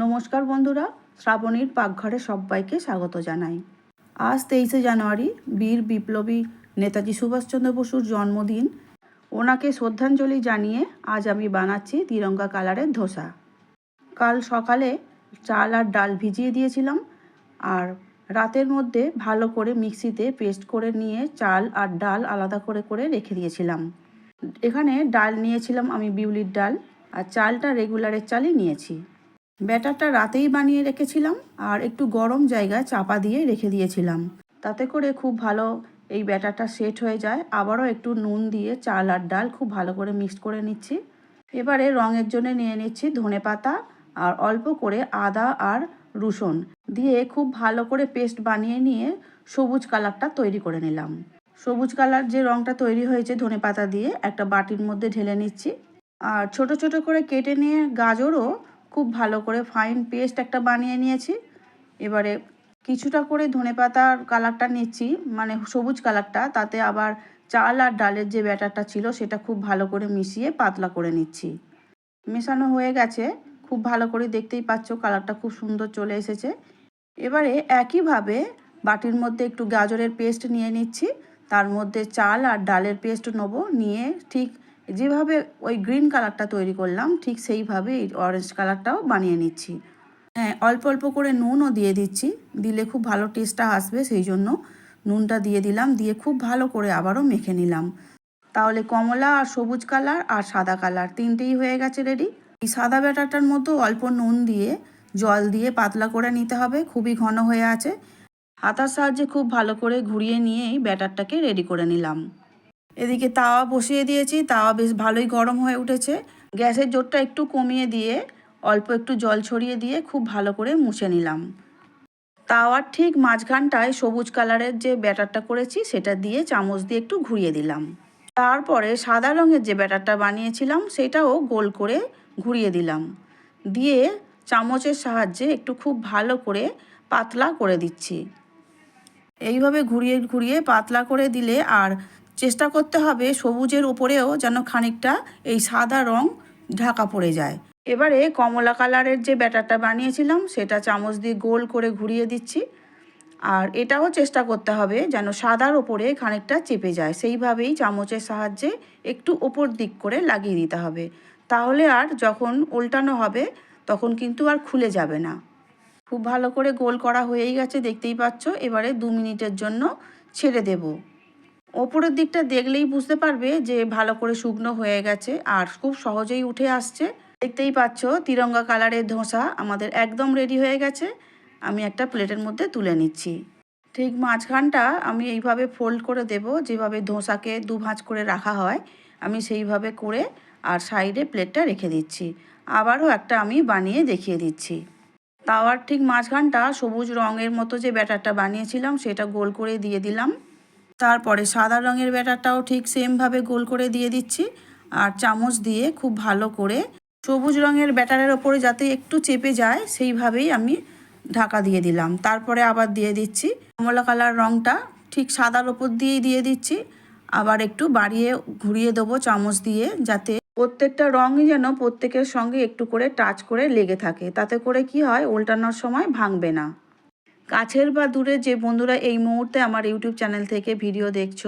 নমস্কার বন্ধুরা, শ্রাবণীর পাকঘরে সবাইকে স্বাগত জানাই। আজ তেইশে জানুয়ারি, বীর বিপ্লবী নেতাজি সুভাষচন্দ্র বসুর জন্মদিন। ওনাকে শ্রদ্ধাঞ্জলি জানিয়ে আজ আমি বানাচ্ছি তিরঙ্গা কালারের ধোসা। কাল সকালে চাল আর ডাল ভিজিয়ে দিয়েছিলাম, আর রাতের মধ্যে ভালো করে মিক্সিতে পেস্ট করে নিয়ে চাল আর ডাল আলাদা করে করে রেখে দিয়েছিলাম। এখানে ডাল নিয়েছিলাম আমি বিউলির ডাল, আর চালটা রেগুলারের চালই নিয়েছি। ব্যাটারটা রাতেই বানিয়ে রেখেছিলাম আর একটু গরম জায়গায় চাপা দিয়ে রেখে দিয়েছিলাম। তাতে করে খুব ভালো এই ব্যাটারটা সেট হয়ে যায়। আবারও একটু নুন দিয়ে চাল আর ডাল খুব ভালো করে মিক্সড করে নিচ্ছি। এবারে রঙের জন্য নিয়ে নিচ্ছি ধনে পাতা আর অল্প করে আদা আর রসুন দিয়ে খুব ভালো করে পেস্ট বানিয়ে নিয়ে সবুজ কালারটা তৈরি করে নিলাম। সবুজ কালার যে রঙটা তৈরি হয়েছে ধনে পাতা দিয়ে একটা বাটির মধ্যে ঢেলে নিচ্ছি। আর ছোট ছোট করে কেটে নিয়ে গাজরও খুব ভালো করে ফাইন পেস্ট একটা বানিয়ে নিয়েছি। এবারে কিছুটা করে ধনে পাতার কালারটা নিচ্ছি মানে সবুজ কালারটা তাতে আবার চাল আর ডালের যে ব্যাটারটা ছিল সেটা খুব ভালো করে মিশিয়ে পাতলা করে নিচ্ছি। মেশানো হয়ে গেছে, খুব ভালো করে দেখতেই পাচ্ছ কালারটা খুব সুন্দর চলে এসেছে। এবারে একইভাবে বাটির মধ্যে একটু গাজরের পেস্ট নিয়ে নিচ্ছি, তার মধ্যে চাল আর ডালের পেস্ট নেব, নিয়ে ঠিক যেভাবে ওই গ্রিন কালারটা তৈরি করলাম, ঠিক সেইভাবে এই অরেঞ্জ কালারটাও বানিয়ে নিচ্ছি। হ্যাঁ অল্প অল্প করে নুনও দিয়ে দিচ্ছি, দিলে খুব ভালো টেস্টটা আসবে, সেই জন্য নুনটা দিয়ে দিলাম, দিয়ে খুব ভালো করে আবারও মেখে নিলাম। তাহলে কমলা আর সবুজ কালার আর সাদা কালার তিনটেই হয়ে গেছে রেডি এই সাদা ব্যাটারটার মতো অল্প নুন দিয়ে জল দিয়ে পাতলা করে নিতে হবে, খুবই ঘন হয়ে আছে। হাতার সাহায্যে খুব ভালো করে ঘুরিয়ে নিয়ে এই ব্যাটারটাকে রেডি করে নিলাম। এদিকে তাওয়া বসিয়ে দিয়েছি। তাওয়া বেশ ভালোই গরম হয়ে উঠেছে। গ্যাসের জোরটা একটু কমিয়ে দিয়ে, অল্প একটু জল ছড়িয়ে দিয়ে খুব ভালো করে মুছে নিলাম। তাওয়ার ঠিক মাঝখানটায় সবুজ কালারের যে ব্যাটারটা করেছি, সেটা দিয়ে চামচ দিয়ে একটু ঘুরিয়ে দিলাম। তারপরে সাদা রঙের যে ব্যাটারটা বানিয়েছিলাম, সেটাও গোল করে ঘুরিয়ে দিলাম। দিয়ে চামচের সাহায্যে একটু খুব ভালো করে পাতলা করে দিচ্ছি। এইভাবে ঘুরিয়ে ঘুরিয়ে পাতলা করে দিলে আর চেষ্টা করতে হবে সবুজের উপরেও যেন খানিকটা এই সাদা রং ঢাকা পড়ে যায়। এবারে কমলা কালারের যে ব্যাটারটা বানিয়েছিলাম, সেটা চামচ দিয়ে গোল করে ঘুরিয়ে দিচ্ছি। আর এটাও চেষ্টা করতে হবে যেন সাদার ওপরে খানিকটা চেপে যায়। সেইভাবেই চামচের সাহায্যে একটু ওপর দিক করে লাগিয়ে দিতে হবে। তাহলে আর যখন উল্টানো হবে, তখন কিন্তু আর খুলে যাবে না। খুব ভালো করে গোল করা হয়েই গেছে, দেখতেই পাচ্ছ। এবারে দু মিনিটের জন্য ছেড়ে দেব। ওপরের দিকটা দেখলেই বুঝতে পারবে যে ভালো করে শুকনো হয়ে গেছে আর খুব সহজেই উঠে আসছে। দেখতেই পাচ্ছ, তিরঙ্গা কালারের ধোসা আমাদের একদম রেডি হয়ে গেছে। আমি একটা প্লেটের মধ্যে তুলে নিচ্ছি। ঠিক মাঝখানটা আমি এইভাবে ফোল্ড করে দেব, যেভাবে ধোসাকে দু ভাঁজ করে রাখা হয়, আমি সেইভাবে করে আর সাইডে প্লেটটা রেখে দিচ্ছি। আবারও একটা আমি বানিয়ে দেখিয়ে দিচ্ছি। তাওয়ার ঠিক মাঝখানটা সবুজ রঙের মতো যে ব্যাটারটা বানিয়েছিলাম, সেটা গোল করে দিয়ে দিলাম। তারপরে সাদা রঙের ব্যাটারটাও ঠিক সেমভাবে গোল করে দিয়ে দিচ্ছি আর চামচ দিয়ে খুব ভালো করে সবুজ রঙের ব্যাটারের ওপরে যাতে একটু চেপে যায়, সেইভাবেই আমি ঢাকা দিয়ে দিলাম। তারপরে আবার দিয়ে দিচ্ছি কমলা কালার রঙটা, ঠিক সাদার ওপর দিয়েই দিয়ে দিচ্ছি। আবার একটু বাড়িয়ে ঘুরিয়ে দেবো চামচ দিয়ে যাতে প্রত্যেকটা রঙই যেন প্রত্যেকের সঙ্গে একটু করে টাচ করে লেগে থাকে। তাতে করে কি হয় উল্টানোর সময় ভাঙবে না। কাছের বা দূরে যে বন্ধুরা এই মুহূর্তে আমার ইউটিউব চ্যানেল থেকে ভিডিও দেখছ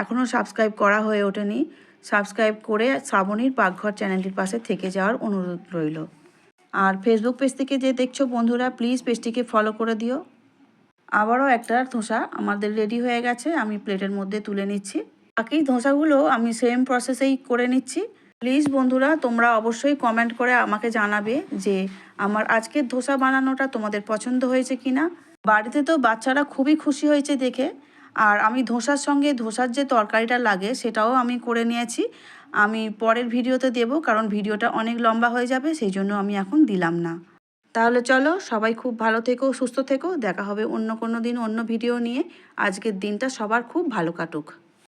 এখনও সাবস্ক্রাইব করা হয়ে ওঠেনি সাবস্ক্রাইব করে শ্রাবণীর পাকঘর চ্যানেলটির পাশে থেকে যাওয়ার অনুরোধ রইল। আর ফেসবুক পেজ থেকে যে দেখছ বন্ধুরা প্লিজ পেজটিকে ফলো করে দিও। আবারও একটা ধোসা আমাদের রেডি হয়ে গেছে, আমি প্লেটের মধ্যে তুলে নিচ্ছি। বাকি ধোসাগুলো আমি সেম প্রসেসেই করে নিচ্ছি। প্লিজ বন্ধুরা, তোমরা অবশ্যই কমেন্ট করে আমাকে জানাবে যে আমার আজকের ধোসা বানানোটা তোমাদের পছন্দ হয়েছে কি না বাড়িতে তো বাচ্চারা খুবই খুশি হয়েছে দেখে। আর আমি ধোসার সঙ্গে ধোসার যে তরকারিটা লাগে, সেটাও আমি করে নিয়েছি। আমি পরের ভিডিওতে দেব, কারণ ভিডিওটা অনেক লম্বা হয়ে যাবে, সেই জন্য আমি এখন দিলাম না। তাহলে চলো, সবাই খুব ভালো থেকো, সুস্থ থেকো। দেখা হবে অন্য কোনো দিন অন্য ভিডিও নিয়ে। আজকের দিনটা সবার খুব ভালো কাটুক।